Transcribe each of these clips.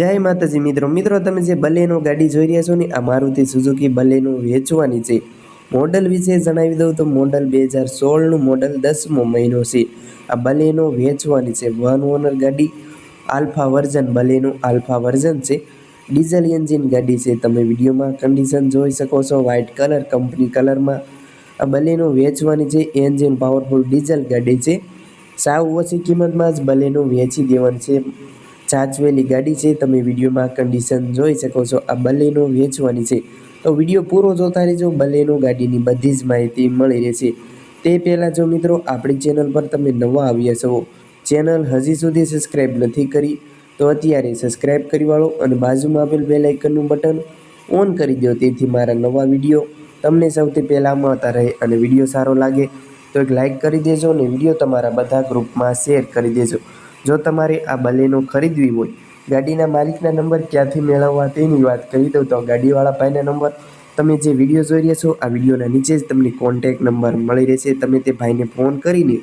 જય માતાજી મિત્રો. મિત્રો, તમે જે બલેનો ગાડી જોઈ રહ્યા છો ને, આ મારુતિ સુઝુકી બલેનો વેચવાની છે. મોડલ વિશે જણાવી દઉં તો મોડલ બે હજાર સોળનું મોડલ દસમો મહિનો છે. આ બલેનો વેચવાની છે. વન ઓનર ગાડી, alpha version Baleno alpha version છે. ડીઝલ એન્જિન ગાડી છે. તમે વિડીયોમાં કન્ડિશન જોઈ શકો છો. વ્હાઇટ કલર કંપની કલરમાં આ બલેનો વેચવાની છે. એન્જિન પાવરફુલ ડીઝલ ગાડી છે. સાવ ઓછી કિંમતમાં જ બલેનો વેચી દેવાની છે. ચાચવેલી ગાડી છે, તમે વિડીયોમાં કન્ડિશન જોઈ શકો છો, આ બલેનો વેચવાની છે. તો વીડિયો પૂરો જોતા રહેજો, બલેનો ગાડીની બધી જ માહિતી મળી રહેશે. તે પહેલાં જો મિત્રો, આપણી ચેનલ પર તમે નવા આવ્યા છો ચેનલ હજી સુધી સબસ્ક્રાઈબ નથી કરી, તો અત્યારે સબસ્ક્રાઈબ કરી વાળો અને બાજુમાં આપેલ બેલ આઇકનનું બટન ઓન કરી દો, તેથી મારા નવા વીડિયો તમને સૌથી પહેલાં મળતા રહે અને વીડિયો સારો લાગે તો એક લાઇક કરી દેજો અને વીડિયો તમારા બધા ગ્રુપમાં શેર કરી દેજો. જો તમારે આ બલેનો ખરીદવી હોય, ગાડીના માલિકના નંબર ક્યાંથી મેળવવા તેની વાત કરી દઉં તો ગાડીવાળા ભાઈના નંબર. તમે જે વીડિયો જોઈ રહ્યા છો, આ વિડીયોના નીચે જ તમને કોન્ટેક નંબર મળી રહેશે. તમે તે ભાઈને ફોન કરીને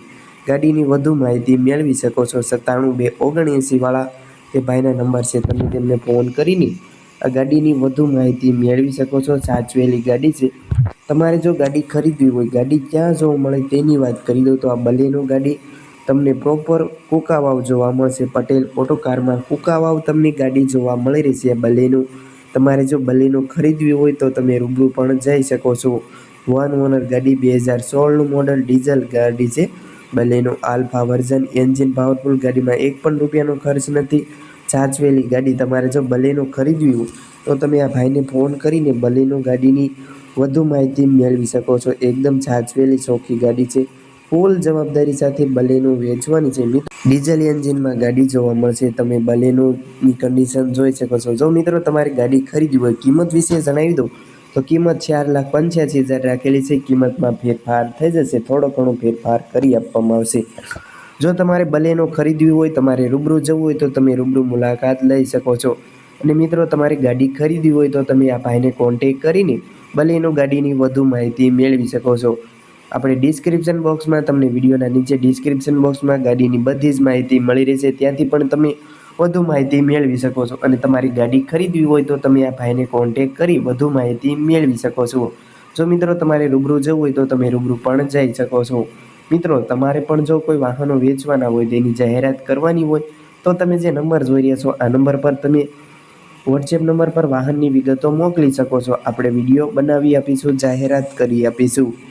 ગાડીની વધુ માહિતી મેળવી શકો છો. સત્તાણું બે ઓગણએંસીવાળા તે ભાઈના નંબર છે. તમે તેમને ફોન કરીને આ ગાડીની વધુ માહિતી મેળવી શકો છો. સાચવેલી ગાડી છે. તમારે જો ગાડી ખરીદવી હોય, ગાડી ક્યાં જોવા મળે તેની વાત કરી દઉં તો આ બલેનો ગાડી તમને પ્રોપર કુકાવાવ જોવા મળશે. પટેલ ઓટોકારમાં કુકાવાવ તમને ગાડી જોવા મળી રહેશે. બલેનો, તમારે જો બલેનો ખરીદવી હોય તો તમે રૂબરૂ પણ જઈ શકો છો. વન ઓનર ગાડી બે હજાર સોળનું મોડલ ડીઝલ ગાડી છે. Baleno alpha version engine powerful ગાડીમાં એક પણ રૂપિયાનો ખર્ચ નથી. ચાચવેલી ગાડી તમારે જો બલેનો ખરીદવી હોય તો તમે આ ભાઈને ફોન કરીને બલેનો ગાડીની વધુ માહિતી મેળવી શકો છો. એકદમ ચાચવેલી ચોખ્ખી ગાડી છે. ફૂલ જવાબદારી સાથે બલેનો વેચવાની છે. મિત્રો ડીઝલ એન્જિનમાં ગાડી જોવા મળશે. તમે બલેનોની કન્ડિશન જોઈ શકો છો. જો મિત્રો તમારે ગાડી ખરીદવી હોય, કિંમત વિશે જણાવી દઉં. તો કિંમત ચાર લાખ પંચ્યાસી હજાર રાખેલી છે. કિંમતમાં ફેરફાર થઈ જશે. થોડો ઘણો ફેરફાર કરી આપવામાં આવશે. જો તમારે બલેનો ખરીદવી હોય, તમારે રૂબરૂ જવું હોય, તો તમે રૂબરૂ મુલાકાત લઈ શકો છો. અને મિત્રો, તમારે ગાડી ખરીદવી હોય, તો તમે આ ભાઈને કોન્ટેક કરીને બલેનો ગાડીની વધુ માહિતી મેળવી શકો છો. આપણે ડિસ્ક્રિપ્શન બોક્સમાં તમને વિડીયોના નીચે ડિસ્ક્રિપ્શન બોક્સમાં ગાડીની બધી જ માહિતી મળી રહેશે. ત્યાંથી પણ તમે વધુ માહિતી મેળવી શકો છો અને તમારી ગાડી ખરીદવી હોય તો તમે આ ભાઈને કોન્ટેક કરી વધુ માહિતી મેળવી શકો છો. જો મિત્રો તમારે રૂબરૂ જવું હોય તો તમે રૂબરૂ પણ જઈ શકો છો. મિત્રો, તમારે પણ જો કોઈ વાહનો વેચવાના હોય, તેની જાહેરાત કરવાની હોય, તો તમે જે નંબર જોઈ રહ્યા છો, આ નંબર પર તમે વોટ્સએપ નંબર પર વાહનની વિગતો મોકલી શકો છો. આપણે વીડિયો બનાવી આપીશું, જાહેરાત કરી આપીશું.